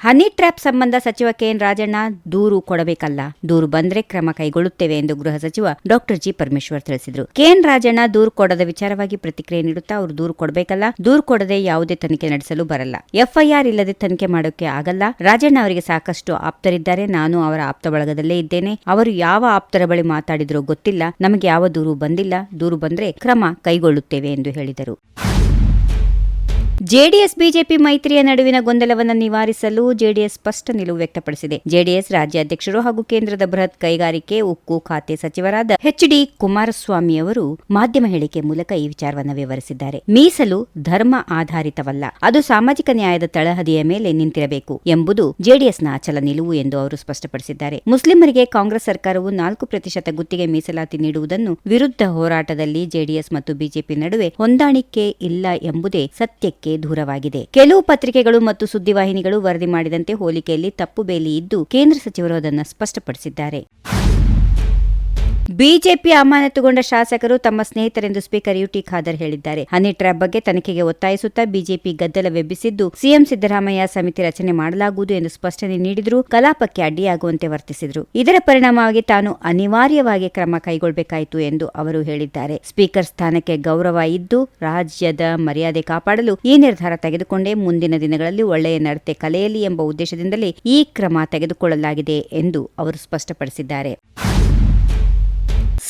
Honey trap ಸಂಬಂಧ ಸಚಿವ K N Rajanna ದೂರು ಕೊಡಬೇಕಲ್ಲ. ದೂರು ಬಂದ್ರೆ ಕ್ರಮ ಕೈಗೊಳ್ಳುತ್ತೇವೆ ಎಂದು ಗೃಹ ಸಚಿವ ಡಾಕ್ಟರ್ ಜಿ ಪರಮೇಶ್ವರ್ ತಿಳಿಸಿದರು. ಕೆಎನ್ ರಾಜಣ್ಣ ದೂರು ಕೊಡದ ವಿಚಾರವಾಗಿ ಪ್ರತಿಕ್ರಿಯೆ ನೀಡುತ್ತಾ ಅವರು ದೂರು ಕೊಡಬೇಕಲ್ಲ. ದೂರು ಕೊಡದೆ ಯಾವುದೇ ತನಿಖೆ ನಡೆಸಲು ಬರಲ್ಲ. ಎಫ್ಐಆರ್ ಇಲ್ಲದೆ ತನಿಖೆ ಮಾಡೋಕೆ ಆಗಲ್ಲ. ರಾಜಣ್ಣ ಅವರಿಗೆ ಸಾಕಷ್ಟು ಆಪ್ತರಿದ್ದಾರೆ. ನಾನು ಅವರ ಆಪ್ತ ಬಳಗದಲ್ಲೇ ಇದ್ದೇನೆ. ಅವರು ಯಾವ ಆಪ್ತರ ಬಳಿ ಮಾತಾಡಿದ್ರೋ ಗೊತ್ತಿಲ್ಲ. ನಮಗೆ ಯಾವ ದೂರು ಬಂದಿಲ್ಲ. ದೂರು ಬಂದ್ರೆ ಕ್ರಮ ಕೈಗೊಳ್ಳುತ್ತೇವೆ ಎಂದು ಹೇಳಿದರು. ಜೆಡಿಎಸ್ ಬಿಜೆಪಿ ಮೈತ್ರಿಯ ನಡುವಿನ ಗೊಂದಲವನ್ನು ನಿವಾರಿಸಲು ಜೆಡಿಎಸ್ ಸ್ಪಷ್ಟ ನಿಲುವು ವ್ಯಕ್ತಪಡಿಸಿದೆ. ಜೆಡಿಎಸ್ ರಾಜ್ಯಾಧ್ಯಕ್ಷರು ಹಾಗೂ ಕೇಂದ್ರದ ಬೃಹತ್ ಕೈಗಾರಿಕೆ, ಉಕ್ಕು ಖಾತೆ ಸಚಿವರಾದ ಎಚ್ ಡಿ ಕುಮಾರಸ್ವಾಮಿ ಅವರು ಮಾಧ್ಯಮ ಹೇಳಿಕೆ ಮೂಲಕ ಈ ವಿಚಾರವನ್ನು ವಿವರಿಸಿದ್ದಾರೆ. ಮೀಸಲು ಧರ್ಮ ಆಧಾರಿತವಲ್ಲ, ಅದು ಸಾಮಾಜಿಕ ನ್ಯಾಯದ ತಳಹದಿಯ ಮೇಲೆ ನಿಂತಿರಬೇಕು ಎಂಬುದು ಜೆಡಿಎಸ್ನ ಅಚಲ ನಿಲುವು ಎಂದು ಅವರು ಸ್ಪಷ್ಟಪಡಿಸಿದ್ದಾರೆ. ಮುಸ್ಲಿಮರಿಗೆ ಕಾಂಗ್ರೆಸ್ ಸರ್ಕಾರವು ನಾಲ್ಕು ಪ್ರತಿಶತ ಗುತ್ತಿಗೆ ಮೀಸಲಾತಿ ನೀಡುವುದನ್ನು ವಿರುದ್ಧ ಹೋರಾಟದಲ್ಲಿ ಜೆಡಿಎಸ್ ಮತ್ತು ಬಿಜೆಪಿ ನಡುವೆ ಹೊಂದಾಣಿಕೆ ಇಲ್ಲ ಎಂಬುದೇ ಸತ್ಯಕ್ಕೆ ದೂರವಾಗಿದೆ. ಕೆಲವು ಪತ್ರಿಕೆಗಳು ಮತ್ತು ಸುದ್ದಿವಾಹಿನಿಗಳು ವರದಿ ಮಾಡಿದಂತೆ ಹೋಲಿಕೆಯಲ್ಲಿ ತಪ್ಪು ಬೇಲಿ ಇದ್ದು ಕೇಂದ್ರ ಸಚಿವರು ಅದನ್ನು ಸ್ಪಷ್ಟಪಡಿಸಿದ್ದಾರೆ. ಬಿಜೆಪಿ ಅಮಾನತುಗೊಂಡ ಶಾಸಕರು ತಮ್ಮ ಸ್ನೇಹಿತರೆಂದು ಸ್ಪೀಕರ್ ಯುಟಿ ಖಾದರ್ ಹೇಳಿದ್ದಾರೆ. ಹನಿ ಟ್ರ್ಯಾಪ್ ಬಗ್ಗೆ ತನಿಖೆಗೆ ಒತ್ತಾಯಿಸುತ್ತಾ ಬಿಜೆಪಿ ಗದ್ದಲವೆಬ್ಬಿಸಿದ್ದು ಸಿಎಂ ಸಿದ್ದರಾಮಯ್ಯ ಸಮಿತಿ ರಚನೆ ಮಾಡಲಾಗುವುದು ಎಂದು ಸ್ಪಷ್ಟನೆ ನೀಡಿದರೂ ಕಲಾಪಕ್ಕೆ ಅಡ್ಡಿಯಾಗುವಂತೆ ವರ್ತಿಸಿದರು. ಇದರ ಪರಿಣಾಮವಾಗಿ ತಾನು ಅನಿವಾರ್ಯವಾಗಿ ಕ್ರಮ ಕೈಗೊಳ್ಳಬೇಕಾಯಿತು ಎಂದು ಅವರು ಹೇಳಿದ್ದಾರೆ. ಸ್ಪೀಕರ್ ಸ್ಥಾನಕ್ಕೆ ಗೌರವ ಇದ್ದು, ರಾಜ್ಯದ ಮರ್ಯಾದೆ ಕಾಪಾಡಲು ಈ ನಿರ್ಧಾರ ತೆಗೆದುಕೊಂಡೇ ಮುಂದಿನ ದಿನಗಳಲ್ಲಿ ಒಳ್ಳೆಯ ನಡತೆ ಕಲೆಯಲಿ ಎಂಬ ಉದ್ದೇಶದಿಂದಲೇ ಈ ಕ್ರಮ ತೆಗೆದುಕೊಳ್ಳಲಾಗಿದೆ ಎಂದು ಅವರು ಸ್ಪಷ್ಟಪಡಿಸಿದ್ದಾರೆ.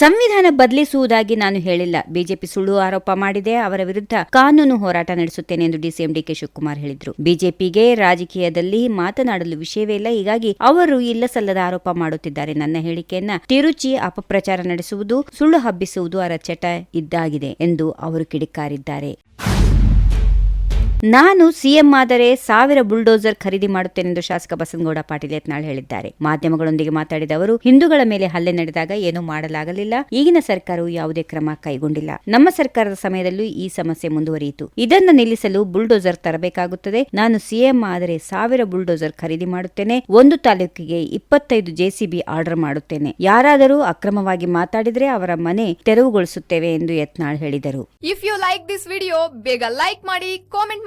ಸಂವಿಧಾನ ಬದಲಿಸುವುದಾಗಿ ನಾನು ಹೇಳಿಲ್ಲ. ಬಿಜೆಪಿ ಸುಳ್ಳು ಆರೋಪ ಮಾಡಿದೆ. ಅವರ ವಿರುದ್ಧ ಕಾನೂನು ಹೋರಾಟ ನಡೆಸುತ್ತೇನೆ ಎಂದು ಡಿಸಿಎಂ ಡಿಕೆ ಶಿವಕುಮಾರ್ ಹೇಳಿದರು. ಬಿಜೆಪಿಗೆ ರಾಜಕೀಯದಲ್ಲಿ ಮಾತನಾಡಲು ವಿಷಯವೇ ಇಲ್ಲ. ಹೀಗಾಗಿ ಅವರು ಇಲ್ಲಸಲ್ಲದ ಆರೋಪ ಮಾಡುತ್ತಿದ್ದಾರೆ. ನನ್ನ ಹೇಳಿಕೆಯನ್ನ ತಿರುಚಿ ಅಪಪ್ರಚಾರ ನಡೆಸುವುದು, ಸುಳ್ಳು ಹಬ್ಬಿಸುವುದು ಅವರ ಚಟ ಇದ್ದಾಗಿದೆ ಎಂದು ಅವರು ಕಿಡಿಕಾರಿದ್ದಾರೆ. ನಾನು ಸಿಎಂ ಆದರೆ ಸಾವಿರ ಬುಲ್ಡೋಸರ್ ಖರೀದಿ ಮಾಡುತ್ತೇನೆಂದು ಶಾಸಕ ಬಸನಗೌಡ ಪಾಟೀಲ್ ಯತ್ನಾಳ್ ಹೇಳಿದ್ದಾರೆ. ಮಾಧ್ಯಮಗಳೊಂದಿಗೆ ಮಾತಾಡಿದ ಅವರು, ಹಿಂದೂಗಳ ಮೇಲೆ ಹಲ್ಲೆ ನಡೆದಾಗ ಏನೂ ಮಾಡಲಾಗಲಿಲ್ಲ. ಈಗಿನ ಸರ್ಕಾರವು ಯಾವುದೇ ಕ್ರಮ ಕೈಗೊಂಡಿಲ್ಲ. ನಮ್ಮ ಸರ್ಕಾರದ ಸಮಯದಲ್ಲೂ ಈ ಸಮಸ್ಯೆ ಮುಂದುವರಿಯಿತು. ಇದನ್ನು ನಿಲ್ಲಿಸಲು ಬುಲ್ಡೋಸರ್ ತರಬೇಕಾಗುತ್ತದೆ. ನಾನು ಸಿಎಂ ಆದರೆ ಸಾವಿರ ಬುಲ್ಡೋಸರ್ ಖರೀದಿ ಮಾಡುತ್ತೇನೆ. ಒಂದು ತಾಲೂಕಿಗೆ ಇಪ್ಪತ್ತೈದು ಜೆಸಿಬಿ ಆರ್ಡರ್ ಮಾಡುತ್ತೇನೆ. ಯಾರಾದರೂ ಅಕ್ರಮವಾಗಿ ಮಾತಾಡಿದರೆ ಅವರ ಮನೆ ತೆರವುಗೊಳಿಸುತ್ತೇವೆ ಎಂದು ಯತ್ನಾಳ್ ಹೇಳಿದರು. If you like this video ಬೇಗ ಲೈಕ್ ಮಾಡಿ ಕಾಮೆಂಟ್